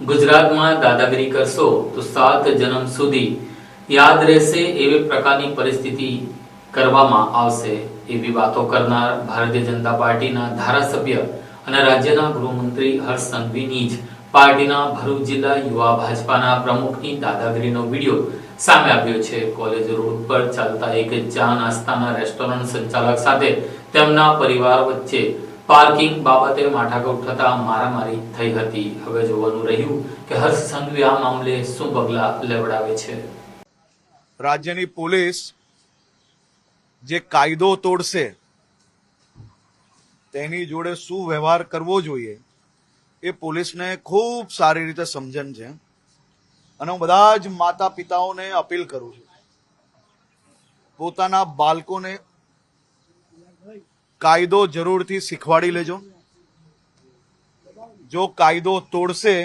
ગુજરાતમાં દાદાગીરી કરશો તો સાત જન્મ સુધી યાદ રહેશે એવી પ્રકારની પરિસ્થિતિ કરવામાં આવશે. એવી વાતો કરનાર ભારતીય જનતા પાર્ટીના ધારાસભ્ય અને રાજ્યના ગૃહમંત્રી હર્ષ સંઘવીની જ પાર્ટીના ભરૂચ જિલ્લા યુવા ભાજપાના પ્રમુખની દાદાગીરીનો વીડિયો સામે આવ્યો છે. કોલેજ રોડ પર ચાલતા એક ચા નાસ્તાના રેસ્ટોરન્ટ સંચાલક સાથે તેમના પરિવાર વચ્ચે પાર્કિંગ બાબતે માથાકૂટ થતા મારામારી થઈ હતી. હવે જોવાનું રહ્યું કે હર્ષ સંઘવી આ મામલે શું પગલા લેવડાવે છે. રાજ્યની પોલીસ જે કાયદો તોડશે, તેની જોડે શું વ્યવહાર કરવો જોઈએ, એ પોલીસને ખૂબ સારી રીતે સમજણ છે. અને હું બધા જ માતા પિતાઓને અપીલ કરું છું. પોતાના બાળકોને કાયદો જરૂરથી શીખવાડી લેજો. જો કાયદો તોડશે,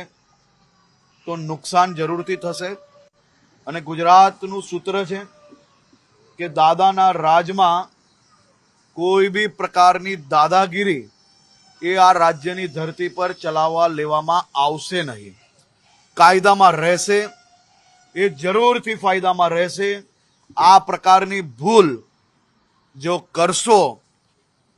તો નુકસાન જરૂરથી થશે. અને ગુજરાતનું સૂત્ર છે કે દાદાના રાજમાં કોઈ બી પ્રકારની દાદાગીરી એ આ રાજ્યની ધરતી પર ચલાવવા લેવામાં આવશે નહીં. કાયદામાં રહેશે, એ જરૂરથી ફાયદામાં રહેશે. આ પ્રકારની ભૂલ જો કરશો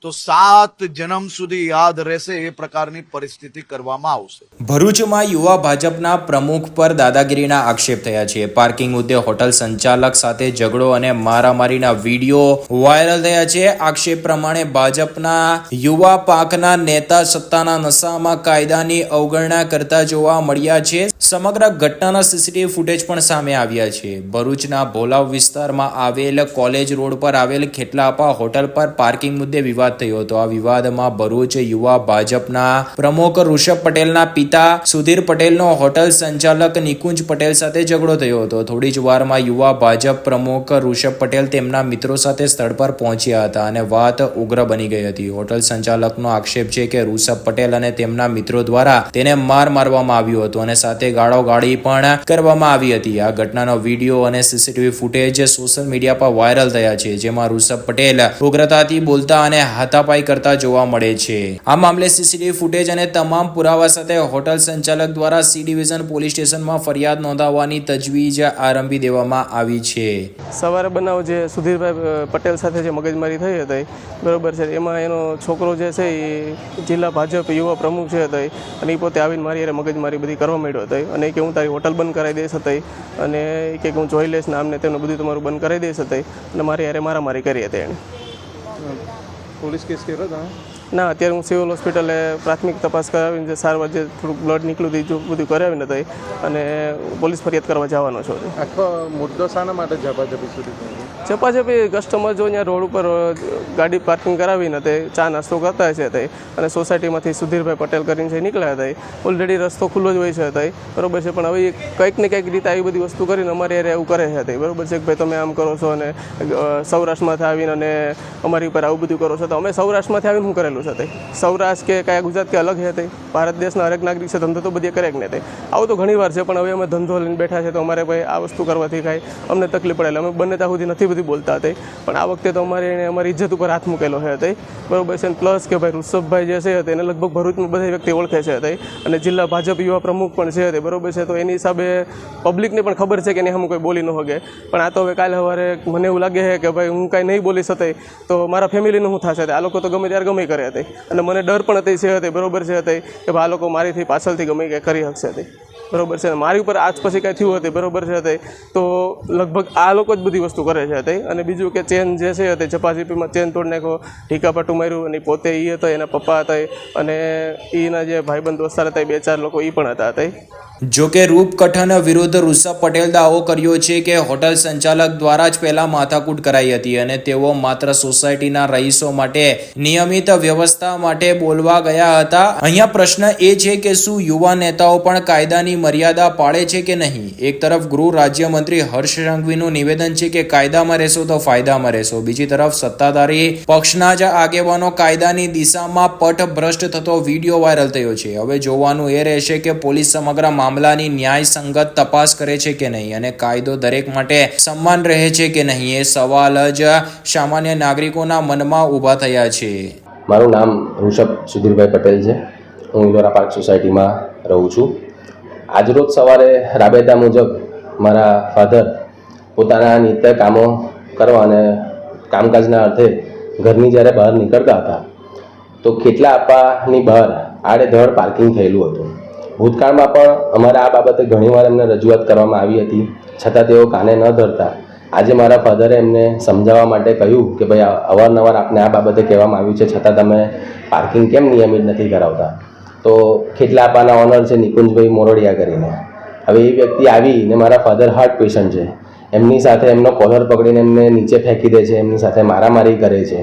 તો સાત જન્મ સુધી યાદ રહેશે એ પ્રકારની પરિસ્થિતિ કરવામાં આવશે. ભરૂચમાં યુવા ભાજપના પ્રમુખ પર દાદાગીરીના આક્ષેપ થયા છે. પાર્કિંગ મુદ્દે હોટલ સંચાલક સાથે ઝઘડો અને મારામારીના વીડિયો વાયરલ થયા છે. આક્ષેપ પ્રમાણે ભાજપના યુવા પાકના નેતા સત્તાના નશામાં કાયદાની અવગણના કરતા જોવા મળ્યા છે. સમગ્ર ઘટનાના સીસીટીવી ફૂટેજ પણ સામે આવ્યા છે. ભરૂચના ભોલાવ વિસ્તારમાં આવેલ કોલેજ રોડ પર આવેલ ખેટલાપા હોટલ પર પાર્કિંગ મુદ્દે વિવાદ થયો હતો. આ વિવાદમાં ભરૂચ યુવા ભાજપના પ્રમુખ ઋષભ પટેલના પિતા સુધીર પટેલનો હોટલ સંચાલક નિકુંજ પટેલ સાથે ઝઘડો થયો હતો. થોડી જ વારમાં યુવા ભાજપ પ્રમુખ ઋષભ પટેલ તેમના મિત્રો સાથે સ્થળ પર પહોંચ્યા હતા અને વાત ઉગ્ર બની ગઈ હતી. હોટલ સંચાલકનો આક્ષેપ છે કે ઋષભ પટેલ અને તેમના મિત્રો દ્વારા તેને માર મારવામાં આવ્યો હતો અને સાથે ગાળો ગાળી પણ કરવામાં આવી હતી. આ ઘટનાનો વીડિયો અને સીસીટીવી ફૂટેજ સોશિયલ મીડિયા પર વાયરલ થયા છે, જેમાં ઋષભ પટેલ ઉગ્રતાથી બોલતા અને હાથાપાઈ કરતા જોવા મળે છે. આ મામલે સીસીટીવી ફૂટેજ અને તમામ પુરાવા સાથે હોટલ સંચાલક દ્વારા સી ડિવિઝન પોલીસ સ્ટેશનમાં ફરિયાદ નોંધાવવાની તજવીજ આરંભી દેવામાં આવી છે. સવારે બનાવ જે સુધીરભાઈ પટેલ સાથે જે મગજમારી થઈ હતી, બરોબર છે, એમાં એનો છોકરો જે છે એ જિલ્લા ભાજપ યુવા પ્રમુખ છે હતો, અને એ પોતે આવીને મારી મગજમારી બધી કરવા માંડ્યો હતી. અને કે હું તારી હોટલ બંધ કરાવી દઈશ હતી અને કે હું જોઈ લઈશ ને આમને તેનું બધું તમારું બંધ કરાવી દઈશ હતી અને મારી હારે મારામારી કરી હતી એણે. પોલીસ કેસ કર્યો તમે ના અત્યારે હું સિવિલ હોસ્પિટલે પ્રાથમિક તપાસ કરાવીને જે સારવાર જે થોડુંક બ્લડ નીકળ્યું હતું બધું કરાવીને હતી અને પોલીસ ફરિયાદ કરવા જવાનો છો આખો મુદ્દો શાના માટે ઝપાઝપી સુધી ઝપાઝપી કસ્ટમર જો અહીંયા રોડ ઉપર ગાડી પાર્કિંગ કરાવીને તે ચા નાસ્તો કરતા છે તે અને સોસાયટીમાંથી સુધીરભાઈ પટેલ કરીને જે નીકળ્યા હતા ઓલરેડી રસ્તો ખુલ્લો જ હોય છે તે બરોબર છે પણ હવે કંઈક ને કંઈક રીતે આવી બધી વસ્તુ કરીને અમારે યારે એવું કરે છે તે બરોબર છે કે ભાઈ તમે આમ કરો છો અને સૌરાષ્ટ્રમાંથી આવીને અને અમારી ઉપર આવું બધું કરો છો તો અમે સૌરાષ્ટ્રમાંથી આવીને શું કરેલું છે તે સૌરાષ્ટ્ર કે કયા ગુજરાત કે અલગ છે તે. ભારત દેશના હરેક નાગરિક છે, ધંધો તો બધી કરે જ નહીં તે. આવું તો ઘણી વાર છે, પણ હવે અમે ધંધો લઈને બેઠા છે તો અમારે ભાઈ આ વસ્તુ કરવાથી કાંઈ અમને તકલીફ પડે. અમે બંને ત્યાં સુધી નથી બધી બોલતા હતા પણ આ વખતે તો અમારે એને અમારી ઇજ્જત ઉપર હાથ મૂકેલો છે તે. બરોબર છે પ્લસ કે ભાઈ ઋષભભાઈ જે છે તેને લગભગ ભરૂચમાં બધા વ્યક્તિ ઓળખે છે તે. અને જિલ્લા ભાજપ યુવા પ્રમુખ પણ છે તે, બરોબર છે? તો એની હિસાબે પબ્લિકને પણ ખબર છે કે એની હમ કોઈ બોલી ન હોગે. પણ આ તો હવે કાલે સવારે મને એવું લાગે છે કે ભાઈ હું કાંઈ નહીં બોલી શકે તો મારા ફેમિલીનું શું થશે આ લોકો તો ગમે ત્યારે ગમે કરે હતી. અને મને ડર પણ હતી છે હતી, બરોબર છે હતી, કે આ લોકો મારીથી પાછળથી ગમે કંઈ કરી શકશે હતી. બરોબર છે, મારી ઉપર આજ પછી કાંઈ થયું હતી, બરોબર છે હતી. તો લગભગ આ લોકો જ બધી વસ્તુ કરે છે હતી. અને બીજું કે ચેન જે છે હતી ચપાચીપીમાં ચેન તોડી નાખ્યો ઢીકાપાટું માર્યું, અને પોતે એ હતા, એના પપ્પા હતા, અને એના જે ભાઈબંધ દોસ્તાર હતા, એ બે ચાર લોકો એ પણ હતા તે જો કે રૂપકઠન વિરુદ્ધ ઋષભ પટેલ દાવો કર્યો છે કે હોટલ સંચાલક દ્વારા જ પહેલા માથાકૂટ કરાઈ હતી અને તેઓ માત્ર સોસાયટીના રહીશો માટે નિયમિત વ્યવસ્થા માટે બોલવા ગયા હતા. અહીંયા પ્રશ્ન એ છે કે શું યુવા નેતાઓ પણ કાયદાની મર્યાદા પાળે છે કે નહીં? એક તરફ ગૃહ રાજ્યમંત્રી હર્ષ સંઘવીનું નિવેદન છે કે કાયદામાં રહેશો તો ફાયદામાં રહેશો. બીજી તરફ સત્તાધારી પક્ષના જ આગેવાનો કાયદાની દિશામાં પટભ્રષ્ટ થતો વીડિયો વાયરલ થયો છે. હવે જોવાનું એ રહેશે કે પોલીસ સમગ્ર મામલાની ન્યાયસંગત તપાસ કરે છે કે નહીં અને કાયદો દરેક માટે સમાન રહે છે કે નહીં એ સવાલ જ સામાન્ય નાગરિકોના મનમાં ઊભા થયા છે. મારું નામ ઋષભ સુધીરભાઈ પટેલ છે. હું ઇલોરા પાર્ક સોસાયટીમાં રહું છું. આજરોજ સવારે રાબેતા મુજબ મારા ફાધર પોતાના નિત્ય કામો કરવા અને કામકાજના અર્થે ઘરની જ્યારે બહાર નીકળતા હતા, તો કેટલા આપવાની બહાર આડેધડ પાર્કિંગ થયેલું હતું. ભૂતકાળમાં પણ અમારે આ બાબતે ઘણીવાર એમને રજૂઆત કરવામાં આવી હતી. છતાં તેઓ કાને ન ધરતા. આજે મારા ફાધરે એમને સમજાવવા માટે કહ્યું કે ભાઈ અવારનવાર આપને આ બાબતે કહેવામાં આવ્યું છે, છતાં તમે પાર્કિંગ કેમ નિયમિત નથી કરાવતા? તો ખેટલા આપવાના ઓનર છે નિકુંજભાઈ મોરડિયા કરીને. હવે એ વ્યક્તિ આવી ને મારા ફાધર હાર્ટ પેશન્ટ છે. એમની સાથે એમનો કોલર પકડીને એમને નીચે ફેંકી દે છે, એમની સાથે મારામારી કરે છે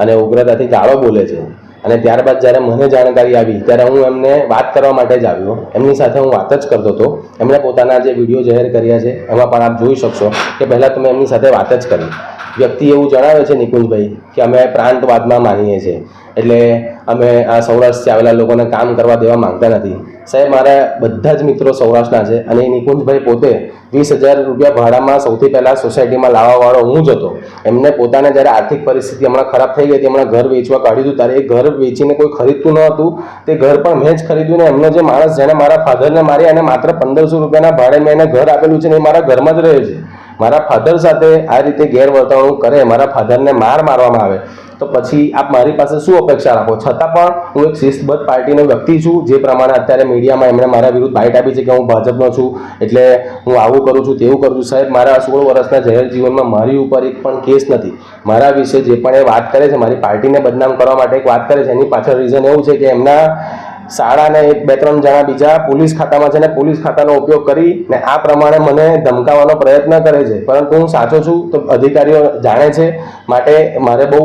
અને ઉગ્રતાથી ગાળો બોલે છે. અને ત્યારબાદ જ્યારે મને જાણકારી આવી, ત્યારે હું એમને વાત કરવા માટે જ આવ્યો. એમની સાથે હું વાત જ કરતો હતો. એમણે પોતાના જે વીડિયો જાહેર કર્યા છે, એમાં પણ આપ જોઈ શકશો કે પહેલાં તો મેં એમની સાથે વાત જ કરી. વ્યક્તિ એવું જણાવે છે નિકુંજભાઈ કે અમે પ્રાંતવાદમાં માનીએ છીએ. એટલે અમે આ સૌરાષ્ટ્રથી આવેલા લોકોને કામ કરવા દેવા માંગતા નથી. સાહેબ, મારા બધા જ મિત્રો સૌરાષ્ટ્રના છે અને એ નિકુંજભાઈ પોતે વીસ હજાર રૂપિયા ભાડામાં સૌથી પહેલાં સોસાયટીમાં લાવવાવાળો હું જ હતો. એમને પોતાને જ્યારે આર્થિક પરિસ્થિતિ હમણાં ખરાબ થઈ ગઈ હતી, હમણાં ઘર વેચવા કાઢ્યું હતું, ત્યારે એ ઘર વેચીને કોઈ ખરીદતું ન હતું. તે ઘર પણ મેં જ ખરીદ્યું ને એમનો જે માણસ જેને મારા ફાધરને મારી અને માત્ર પંદરસો રૂપિયાના ભાડે મેં એને ઘર આપેલું છે ને એ મારા ઘરમાં જ રહે છે. મારા ફાધર સાથે આ રીતે ગેરવર્તણૂક કરે, મારા ફાધરને માર મારવામાં આવે, તો પછી આપ મારી પાસે શું અપેક્ષા રાખો? છતાં પણ હું એક શિસ્તબદ્ધ પાર્ટીનો વ્યક્તિ છું, જે પ્રમાણે અત્યારે મીડિયામાં એમણે મારા વિરુદ્ધ બાઇટ આપી છે કે હું ભાજપનો છું, એટલે હું આવું કરું છું, તેવું કરું છું. સાહેબ, મારા સોળ વર્ષના જાહેર જીવનમાં મારી ઉપર એક પણ કેસ નથી. મારા વિશે જે પણ એ વાત કરે છે, મારી પાર્ટીને બદનામ કરવા માટે એક વાત કરે છે, એની પાછળ રીઝન એવું છે કે એમના શાળાને એક, બે, ત્રણ જણા બીજા પોલીસ ખાતામાં છે ને પોલીસ ખાતાનો ઉપયોગ કરી ને આ પ્રમાણે મને ધમકાવવાનો પ્રયત્ન કરે છે. પરંતુ હું સાચો છું તો અધિકારીઓ જાણે છે, માટે મારે બહુ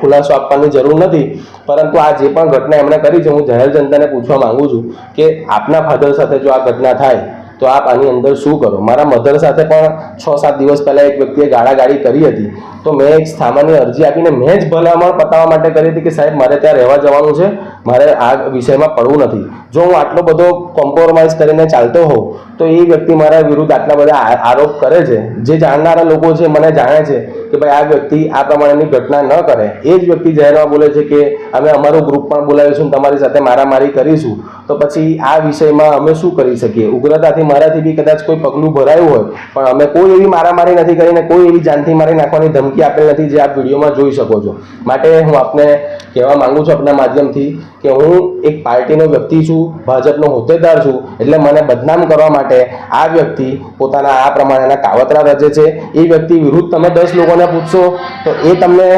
ખુલાસો આપવાની જરૂર નથી. પરંતુ આ જે પણ ઘટના એમણે કરી છે, હું જાહેર જનતાને પૂછવા માંગુ છું કે આપના ફાધર સાથે જો આ ઘટના થાય, તો આપ આની અંદર શું કરો? મારા મધર સાથે પણ છ સાત દિવસ પહેલાં એક વ્યક્તિએ ગાળાગાળી કરી હતી. તો મેં એક સામાન્ય અરજી આપીને મેં જ ભલામણ પતાવવા માટે કરી હતી કે સાહેબ, મારે ત્યાં રહેવા જવાનું છે. મારે આ વિષયમાં પડવું નથી. જો હું આટલો બધો કોમ્પ્રોમાઇઝ કરીને ચાલતો હોઉં, તો એ વ્યક્તિ મારા વિરુદ્ધ આટલા બધા આરોપ કરે છે. જે જાણનારા લોકો છે, મને જાણે છે કે ભાઈ આ વ્યક્તિ આ પ્રમાણેની ઘટના ન કરે. એ જ વ્યક્તિ જાહેરમાં બોલે છે કે અમે અમારું ગ્રુપ પણ બોલાવીશું ને તમારી સાથે મારામારી કરીશું. તો પછી આ વિષયમાં અમે શું કરી શકીએ? ઉગ્રતાથી મારાથી બી કદાચ કોઈ પગલું ભરાયું હોય, પણ અમે કોઈ એવી મારામારી નથી કરીને કોઈ એવી જાનથી મારી નાખવાની ધમકી આપેલ નથી જે આપ વિડીયોમાં જોઈ શકો છો. માટે હું આપને કહેવા માંગુ છું આપના માધ્યમથી કે હું એક પાર્ટીનો વ્યક્તિ છું, ભાજપનો હોદ્દેદાર છું, એટલે મને બદનામ કરવા માટે આ વ્યક્તિ પોતાના આ પ્રમાણેના કાવતરા રચે છે. એ વ્યક્તિ વિરુદ્ધ તમે દસ લોકોને પૂછશો, તો એ તમને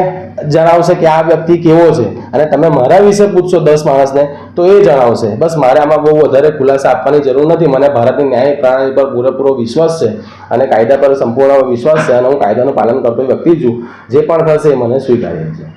જણાવશે કે આ વ્યક્તિ કેવો છે. અને તમે મારા વિશે પૂછશો દસ માણસને, તો એ જણાવશે. બસ મારે આમાં બહુ વધારે ખુલાસા આપવાની જરૂર નથી. મને ભારતની ન્યાય પ્રણાલી પર પૂરેપૂરો વિશ્વાસ છે અને કાયદા પર સંપૂર્ણ વિશ્વાસ છે અને હું કાયદાનું પાલન કરતો વ્યક્તિ છું. જે પણ થશે એ મને સ્વીકાર્ય છે